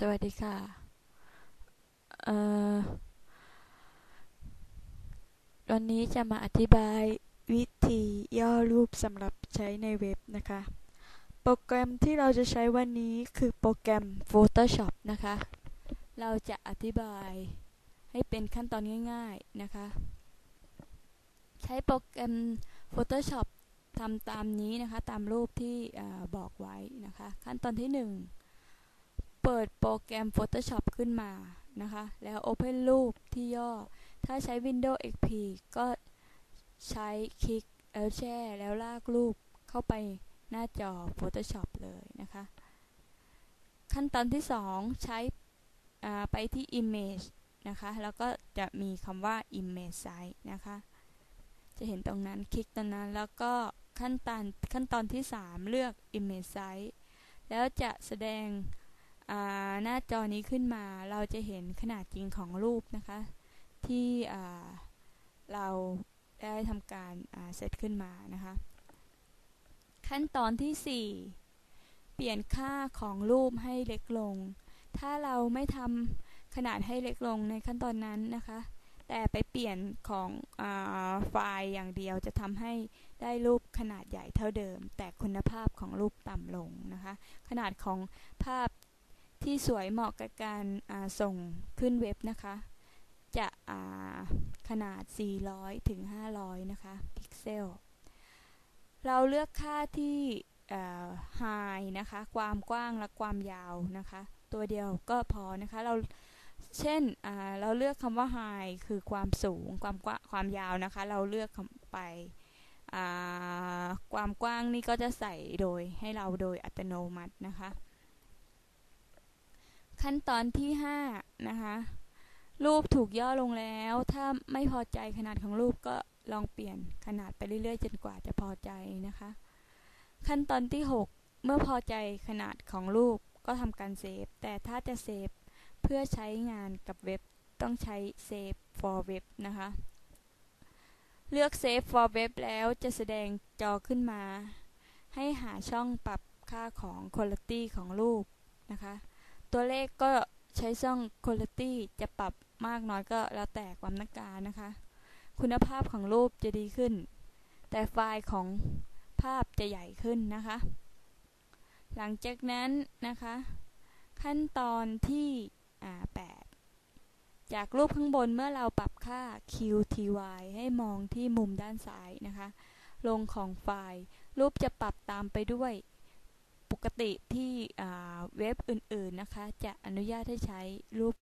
สวัสดีค่ะ เอ่อ วันนี้จะมาอธิบายวิธีย่อรูปสำหรับใช้ในเว็บนะคะ โปรแกรมที่เราจะใช้วันนี้คือโปรแกรม Photoshop นะคะ เราจะอธิบายให้เป็นขั้นตอนง่าย ๆนะคะ ใช้โปรแกรม Photoshop ทำตามนี้นะคะ ตามรูปที่บอกไว้นะคะ ขั้นตอนที่ 1 เปิดโปรแกรม Photoshop ขึ้นมานะคะ แล้ว Open รูปที่ย่อ ถ้าใช้ Windows XP ก็ใช้คลิกแล้วแช่ แล้วลากรูปเข้าไปหน้าจอ Photoshop เลยนะคะ ขั้นตอนที่ 2 ใช้ไปที่ Image นะคะ แล้วก็จะมีคำว่า Image Size นะคะ จะเห็นตรงนั้นคลิกตรงนั้นแล้วก็ขั้นตอนขั้นตอนที่ 3 เลือก Image Size แล้วจะแสดง หน้าจอนี้ขึ้นมาเราจะเห็นขนาดจริงของรูปนะคะ ที่เราได้ทำการเซตขึ้นมานะคะ ขั้นตอนที่ 4 เปลี่ยนค่าของรูปให้เล็กลง ถ้าเราไม่ทำขนาดให้เล็กลงในขั้นตอนนั้นนะคะ แต่ไปเปลี่ยนของอไฟล์อย่างเดียวจะทำให้ได้รูปขนาดใหญ่เท่าเดิม แต่คุณภาพของรูปต่ำลงนะคะ ขนาดของภาพ ที่สวยเหมาะกับการส่งขึ้นเว็บนะคะ จะขนาด 400 ถึง 500 นะคะ พิกเซล เราเลือกค่าที่ high นะคะ ความกว้างและความยาวนะคะ ตัวเดียวก็พอนะคะ เราเช่นเราเลือกคำว่า high คือความสูง ความกว้างความยาวนะคะ เราเลือกไปความกว้างนี่ก็จะใส่โดยให้เราโดยอัตโนมัตินะคะ ขั้นตอนที่ 5 นะคะ รูปถูกย่อลงแล้ว ถ้าไม่พอใจขนาดของรูปก็ลองเปลี่ยนขนาดไปเรื่อยๆ จนกว่าจะพอใจนะคะ ขั้นตอนที่ 6 เมื่อพอใจขนาดของรูปก็ทำการเซฟ แต่ถ้าจะเซฟเพื่อใช้งานกับเว็บต้องใช้ Save for Web นะคะ เลือก Save for Web แล้วจะแสดงจอขึ้นมา ให้หาช่องปรับค่าของ Quality ของรูปนะคะ ตัวเลขก็ใช้ช่อง quality จะปรับมากน้อยก็แล้วแต่ความต้องการนะคะ คุณภาพของรูปจะดีขึ้น แต่ไฟล์ของภาพจะใหญ่ขึ้นนะคะ หลังจากนั้นนะคะ ขั้นตอนที่8จากรูปข้างบนเมื่อเราปรับค่า QTY ให้มองที่มุมด้านซ้ายนะคะ ลงของไฟล์ รูปจะปรับตามไปด้วย กติที่เว็บอื่นๆนะคะ จะอนุญาตให้ใช้รูป